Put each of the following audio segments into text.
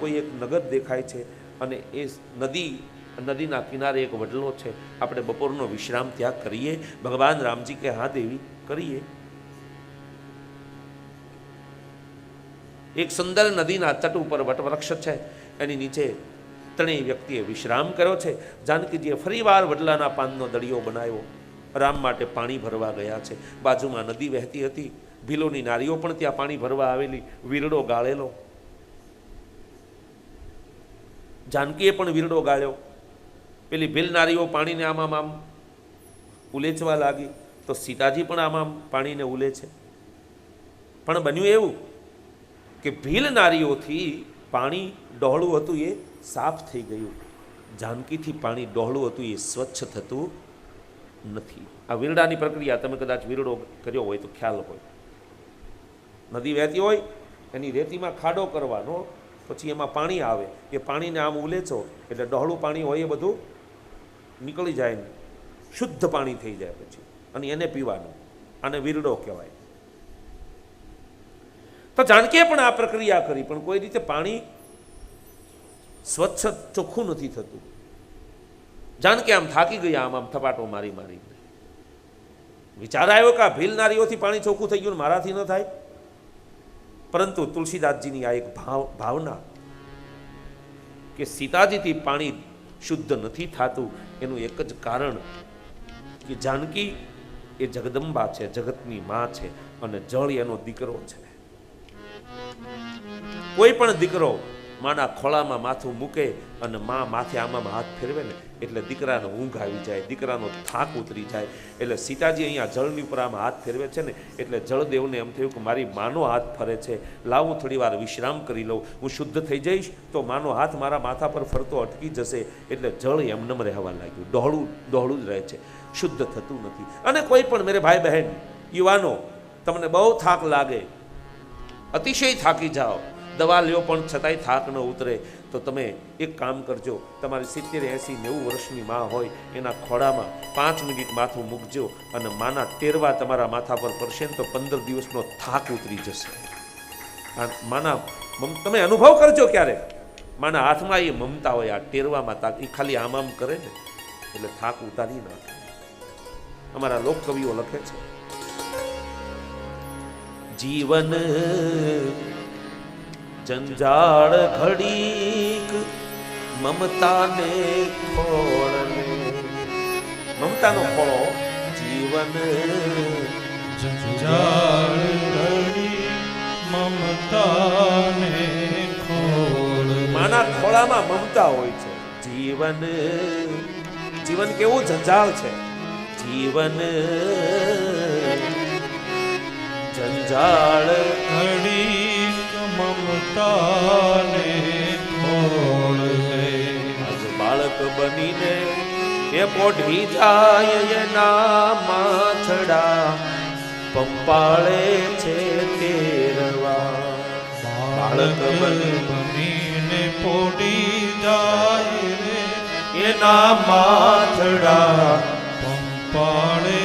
કોઈ એક નગર દેખાય છે અને એ નદી, નદીના કિનારે એક વડલો છે. આપણે બપોરનો વિશ્રામ ત્યાં કરીએ. ભગવાન રામજી કે, હા દેવી, કરીએ. એક સુંદર નદીના તટ ઉપર વટવૃક્ષ છે. એની નીચે ત્રણેય વ્યક્તિએ વિશ્રામ કર્યો છે. જાનકીજીએ ફરીવાર વડલાના પાનનો દળિયો બનાવ્યો. રામ માટે પાણી ભરવા ગયા છે. બાજુમાં નદી વહેતી હતી. ભીલોની નારીઓ પણ ત્યાં પાણી ભરવા આવેલી. વીરડો ગાળેલો. જાનકીએ પણ વીરડો ગાળ્યો. પેલી ભીલનારીઓ પાણીને આમ આમ ઉલેચવા લાગી. તો સીતાજી પણ આમ આમ પાણીને ઉલે છે પણ બન્યું એવું કે ભીલ નારીઓથી પાણી ડહોળું હતું એ સાફ થઈ ગયું. જાનકીથી પાણી ડહોળું હતું એ સ્વચ્છ થતું નથી. આ વીરડાની પ્રક્રિયા તમે કદાચ વીરડો કર્યો હોય તો ખ્યાલ હોય. નદી વહેતી હોય, એની રેતીમાં ખાડો કરવાનો પછી એમાં પાણી આવે. એ પાણીને આમ ઉલેચો, એટલે ડહોળું પાણી હોય એ બધું નીકળી જાય શુદ્ધ પાણી થઈ જાય પછી. અને એને પીવાનું. આને વીરડો કહેવાય. તો જાનકીએ પણ આ પ્રક્રિયા કરી, પણ કોઈ રીતે પાણી સ્વચ્છ ચોખ્ખું નથી થતું. જાનકી આમ થાકી ગયા, આમ આમ થપાટો મારી મારી વિચાર આવ્યો કે આ ભીલ નારીઓથી પાણી ચોખ્ખું થઈ ગયું મારાથી ન થાય? પરંતુ તુલસીદાસજીની આ એક ભાવ, ભાવના કે સીતાજીથી પાણી શુદ્ધ નથી થતું, એનું એક જ કારણ કે જાનકી એ જગદંબા છે, જગતની માં છે અને જળ એનો દીકરો છે. કોઈ પણ દીકરો માના ખોળામાં માથું મૂકે અને મા માથે આમાં હાથ ફેરવે ને, એટલે દીકરાનો ઊંઘ આવી જાય, દીકરાનો થાક ઉતરી જાય. એટલે સીતાજી અહીંયા જળની ઉપર આમ હાથ ફેરવે છે ને, એટલે જળદેવને એમ થયું કે મારી માનો હાથ ફરે છે, લાવ હું થોડી વાર વિશ્રામ કરી લઉં, હું શુદ્ધ થઈ જઈશ તો માનો હાથ મારા માથા પર ફરતો અટકી જશે, એટલે જળ એમનેમ રહેવા લાગ્યું, ડહોળું ડહોળું જ રહે છે, શુદ્ધ થતું નથી. અને કોઈ પણ મેરે ભાઈ બહેન, યુવાનો, તમને બહુ થાક લાગે, અતિશય થાકી જાઓ. દવા લ્યો, પણ છતાંય થાક ન ઉતરે. તો તમે એક કામ કરજો, તમારી સિત્તેર, એંસી, નેવું વર્ષની માં હોય, એના ખોળામાં પાંચ મિનિટ માથું મૂકજો અને માના ટેરવા તમારા માથા પર પડશે તો પંદર દિવસનો થાક ઉતરી જશે. માના તમે અનુભવ કરજો ક્યારે? માના હાથમાં એ મમતા હોય, આ ટેરવામાં તાક એ ખાલી આમ આમ કરે ને, એટલે થાક ઉતારી નાખે. અમારા લોક કવિઓ લખે છે, જીવન જંજાળ ઘડીક મમતાને ખોળને. મમતાનો ખોળો જીવન જંજાળ ઘડી મમતાને ખોળ માના ખોળામાં મમતા હોય છે. જીવન જીવન કેવું જંજાળ છે? જીવન જંજાળ ઘડી મમતાને ખોળ આજ બાળક બનીને એ પોઢી જાય એના માથડા પંપાળે છે તેરવા બાળક બનીને પોઢી જાય એના માથડા પંપાળે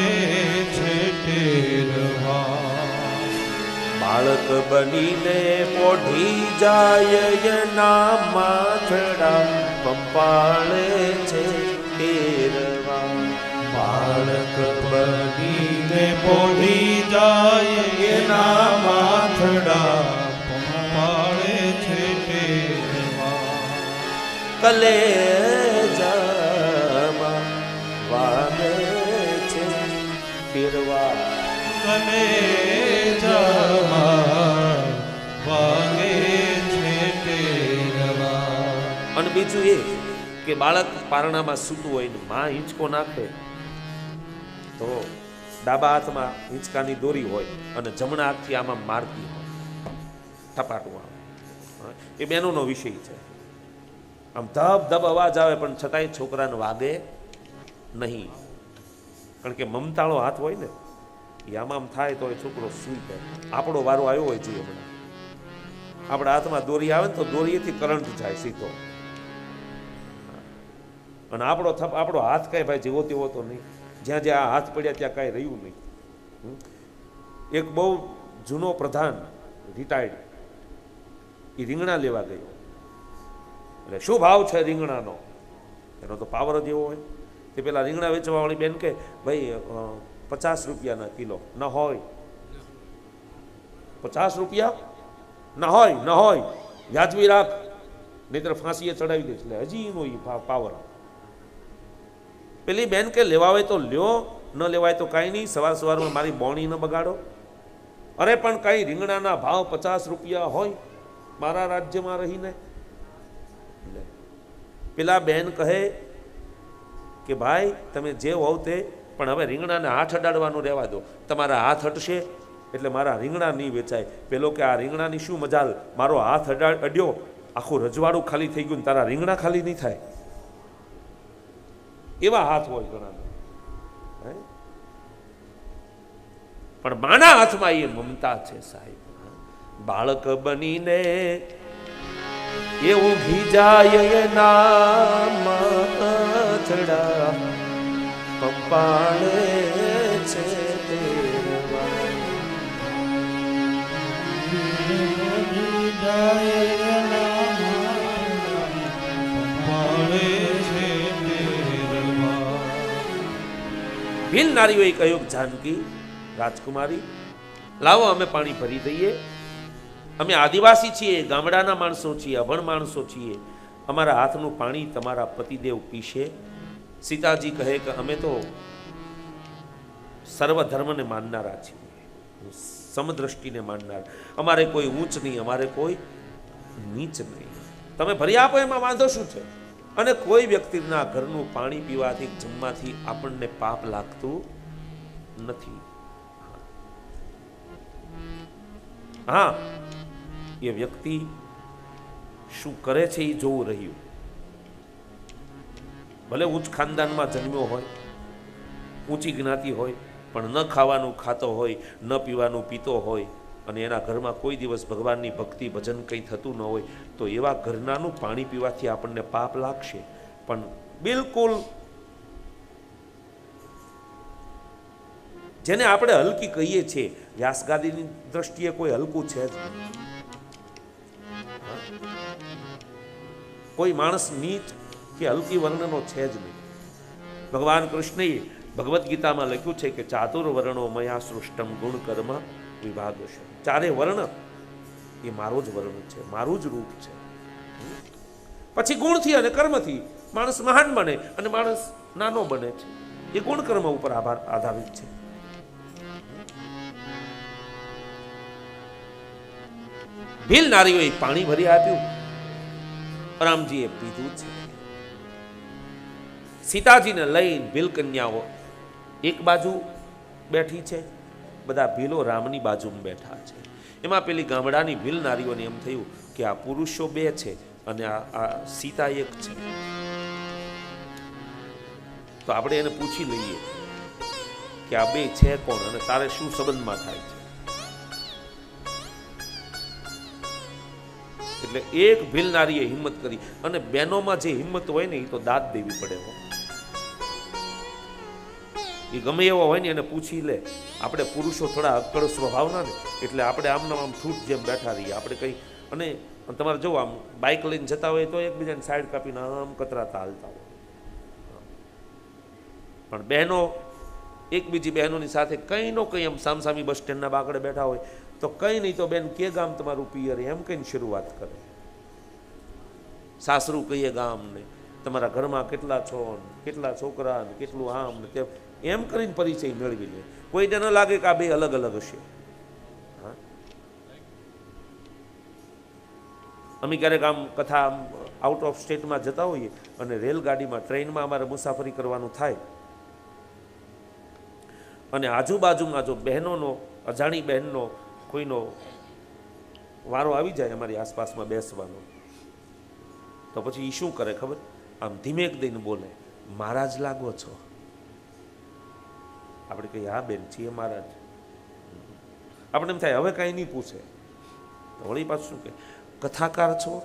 બાળક બનીને પોઢી જાય એના માથડા પંપાળે છે તેરવા બાળક બનીને પોઢી જાય એના માથડા પંપાળે છે ટેરવા. કલે જામાં વાગે છે તેરવા ટેરવા અને બીજું એ કે બાળક પારણામાં સૂતું હોય ને માં હિંચકો નાખે, તો ડાબા હાથમાં હિંચકાની દોરી હોય અને જમણા હાથથી આમાં મારતી હોય. થપાટું આવે. એ બહેનોનો વિષય છે. આમ ધબ ધબ અવાજ આવે, પણ છતાંય છોકરાને વાગે નહીં. કારણ કે મમતાળો હાથ હોય ને એ આમ આમ થાય તો એ છોકરો સૂઈ જાય. આપણો વારો આવ્યો હોય જોઈએ હમણાં. આપણા હાથમાં દોરી આવે ને તો દોરીએથી કરંટ જાય સીધો. અને આપણો થપ, આપણો હાથ કાંઈ ભાઈ જેવો તેવો તો નહીં. જ્યાં જ્યાં આ હાથ પડ્યા ત્યાં કાંઈ રહ્યું નહીં? એક બહુ જૂનો પ્રધાન રિટાયર્ડ એ રીંગણા લેવા ગયો. એટલે શું ભાવ છે રીંગણાનો? એનો તો પાવર જ એવો હોય. તે પેલા રીંગણા વેચવાવાળી બેન કે ભાઈ પચાસ રૂપિયાના કિલો, ન હોય. પચાસ રૂપિયા? ન હોય ન હોય. વ્યાજબી રાખ. નહીતર ફાંસીએ ચડાવી દઈશ. એટલે હજી એનો ઈ પાવર પેલી બેન કે લેવાવે તો લ્યો, ન લેવાય તો કાંઈ નહીં. સવાર સવારમાં મારી બોણી ન બગાડો. અરે, પણ કાંઈ રીંગણાના ભાવ પચાસ રૂપિયા હોય? મારા રાજ્યમાં રહીને? પેલા બેન કહે કે, ભાઈ, તમે જે હોવ તે પણ હવે રીંગણાને હાથ અડાડવાનું રહેવા દો. તમારા હાથ અટશે એટલે મારા રીંગણા નહીં વેચાય. પેલો કે, આ રીંગણાની શું મજાલ મારો હાથ અડા અડ્યો. આખું રજવાડું ખાલી થઈ ગયું તારા રીંગણા ખાલી નહીં થાય. એવા હાથ હોય ઘણા? પણ માના હાથમાં એ મમતા છે સાહેબ. બાળક બનીને એવું ભીજાય માથડા પંપાળે છે. ભીલ નારીઓએ કહ્યું જાનકી રાજકુમારી, લાવો અમે પાણી ભરી દઈએ. અમે આદિવાસી છીએ, ગામડાના માણસો છીએ, અભણ માણસો છીએ. અમારા હાથનું પાણી તમારા પતિદેવ પીશે. સીતાજી કહે કે અમે તો સર્વ ધર્મને માનનારા છીએ. સમદ્રષ્ટિને માનનાર. અમારે કોઈ ઊંચ નહીં, અમારે કોઈ નીચ નહીં. તમે ભરી આપો, એમાં વાંધો શું છે? અને કોઈ વ્યક્તિના ઘરનું પાણી પીવાથી, જમવાથી આપણને પાપ લાગતું નથી. હા. એ વ્યક્તિ શું કરે છે એ જોવું રહ્યું. ભલે ઉચ્ચ ખાનદાનમાં જન્મ્યો હોય, ઊંચી જ્ઞાતિ હોય, પણ ન ખાવાનું ખાતો હોય, ન પીવાનું પીતો હોય અને એના ઘરમાં કોઈ દિવસ ભગવાનની ભક્તિ, ભજન કંઈ થતું ન હોય, તો એવા ઘરનાનું પાણી પીવાથી આપણને પાપ લાગશે. પણ બિલકુલ જેને આપણે હલકી કહીએ છીએ, વ્યાસગાદીની દ્રષ્ટિએ કોઈ હલકું છે જ કોઈ માણસ નીચ કે હલકી વર્ણનો છે જ નહીં. ભગવાન કૃષ્ણએ ભગવદ્ ગીતામાં લખ્યું છે કે ચાતુર વર્ણો મયા સૃષ્ટમ ગુણ કર્મ વિભાગ છે. ચારે વર્ણ એ મારો જ વર્ણ છે, મારું જ રૂપ છે. પછી ગુણથી અને કર્મથી માણસ મહાન બને અને માણસ નાનો બને છે. એ ગુણ કર્મ ઉપર આભાર આધારિત છે. ભીલ નારીઓએ પાણી ભરી આપ્યું. રામજીએ પીધું છે. સીતાજીને લઈને ભીલકન્યાઓ એક બાજુ બેઠી છે, બધા ભીલો રામની બાજુમાં બેઠા છે. એમાં પેલી ગામડાની ભીલ નારીઓને એમ થયું કે આ પુરુષો બે છે અને આ આ સીતા એક છે. તો આપણે એને પૂછી લઈએ કે આ બે છે કોણ અને તારે શું સંબંધમાં થાય છે? એટલે એક ભીલનારીએ હિંમત કરી અને બહેનોમાં જે હિંમત હોય ને એ તો દાદ દેવી પડે હો. એ ગમે એવો હોય ને એને પૂછી લે. આપણે પુરુષો થોડા અક્કડ સ્વભાવના ને, એટલે આપણે આમના આમ છૂટ જેમ બેઠા રહીએ. આપણે કંઈ, અને તમારે જો આમ બાઇક લઈને જતા હોય તો એકબીજાને સાઈડ કાપીને આમ કતરાતા હાલતા હોય. પણ બહેનો, એકબીજી બહેનોની સાથે કંઈ નો કંઈ એમ સામસામી બસ સ્ટેન્ડના બાકડે બેઠા હોય, તો કંઈ નહીં તો બેન કે ગામ તમારું પિયર, એમ કહીને શરૂઆત કરે. સાસરું કહીએ ગામને, તમારા ઘરમાં કેટલા છો કેટલા છોકરા કેટલું આમ ને તેમ. એમ કરીને પરિચય મેળવી લે. કોઈને ન લાગે કે આ બે અલગ અલગ હશે. અમે ક્યારેક આમ કથા આમ આઉટ ઓફ સ્ટેટમાં જતા હોઈએ અને રેલગાડીમાં ટ્રેનમાં અમારે મુસાફરી કરવાનું થાય. અને આજુબાજુમાં જો બહેનોનો, અજાણી બહેનનો કોઈનો વારો આવી જાય અમારી આસપાસમાં બેસવાનો, તો પછી એ શું કરે ખબર? આમ ધીમેક દઈને બોલે, મહારાજ લાગો છો. આપણે કહીએ, હા, બેન, છીએ મહારાજ. આપણે એમ થાય, હવે કાંઈ નહીં પૂછે. તો વળી પાછું શું કે, કથાકાર છો?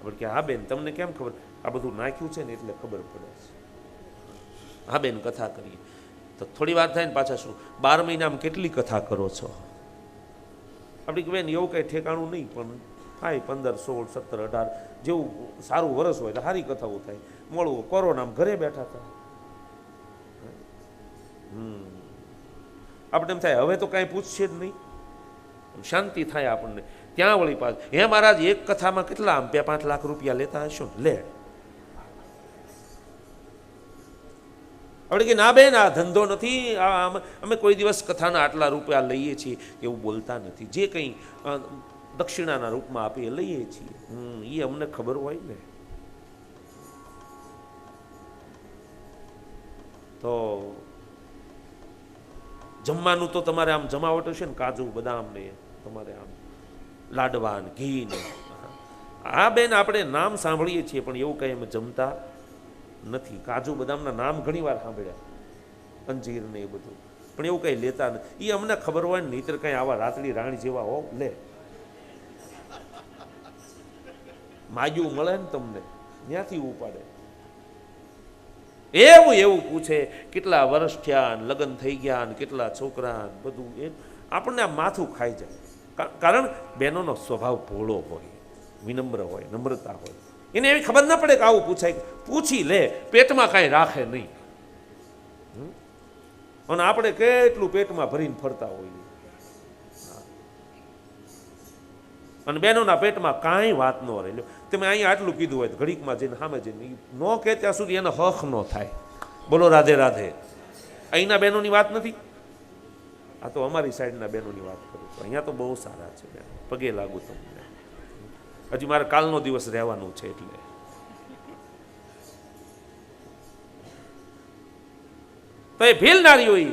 આપણે કે હા, બેન, તમને કેમ ખબર? આ બધું નાખ્યું છે ને એટલે ખબર પડે છે. હા, બેન, કથા કરીએ. તો થોડી વાર થાય ને પાછા શું, બાર મહિનામાં કેટલી કથા કરો છો? આપણી કે બેન, એવું કંઈ ઠેકાણું નહીં, પણ થાય પંદર, સોળ, સત્તર, અઢાર, જેવું સારું વરસ હોય તો સારી કથાઓ થાય. મળવું કોરોનામાં ઘરે બેઠા હતા. આપણે એમ થાય, હવે તો કાંઈ પૂછશે જ નહીં. શાંતિ થાય આપણને. ત્યાં વળી પાછ, હે મહારાજ, એક કથામાં કેટલા આમ બે પાંચ લાખ રૂપિયા લેતા હશો ને? લે. આપણે કે, ના બેન, આ ધંધો નથી. અમે કોઈ દિવસ કથાના આટલા રૂપિયા લઈએ છીએ. એવું બોલતા નથી. જે કંઈ દક્ષિણાના રૂપમાં આપીએ, લઈએ છીએ. હમ એ અમને ખબર હોય ને. તો જમવાનું તો તમારે આમ જમાવટ હશે ને, કાજુ, બદામ ને, તમારે આમ લાડવા ને ઘી ને. આ બેન આપણે નામ સાંભળીએ છીએ, પણ એવું કંઈ અમે જમતા નથી. કાજુ, બદામના નામ ઘણી વાર સાંભળ્યા. અંજીર ને એ બધું. પણ એવું કંઈ લેતા નથી એ અમને ખબર હોય ને, નહીતર કંઈ આવા રાતડી રાણી જેવા હો લે. માગ્યું મળે ને તમને. ત્યાંથી ઉપાડે. એવું એવું પૂછે, કેટલા વર્ષ થયા ને લગ્ન થઈ ગયા ને કેટલા છોકરા ને બધું એ? આપણને આ માથું ખાઈ જાય. કારણ બહેનોનો સ્વભાવ ભોળો હોય, વિનમ્ર હોય, નમ્રતા હોય. એને એવી ખબર ના પડે કે આવું પૂછાય. પૂછી લે, પેટમાં કાંઈ રાખે નહીં? અને આપણે કેટલું પેટમાં ભરીને ફરતા હોઈએ. અને બહેનોના પેટમાં કાંઈ વાત ન રહે લ્યો તમે અહીંયા આટલું કીધું હોય ઘડીકમાં જઈને સામે જઈને ન કહે ત્યાં સુધી એને હખ ન થાય. બોલો, રાધે રાધે. અહીંના બહેનોની વાત નથી? આ તો અમારી સાઈડના બહેનોની વાત કરું છું. અહીંયા તો બહુ સારા છે બેન. પગે લાગુ તમને. હજી મારે કાલનો દિવસ રહેવાનું છે એટલે. તો એ ભીલ નારીઓ ઈ.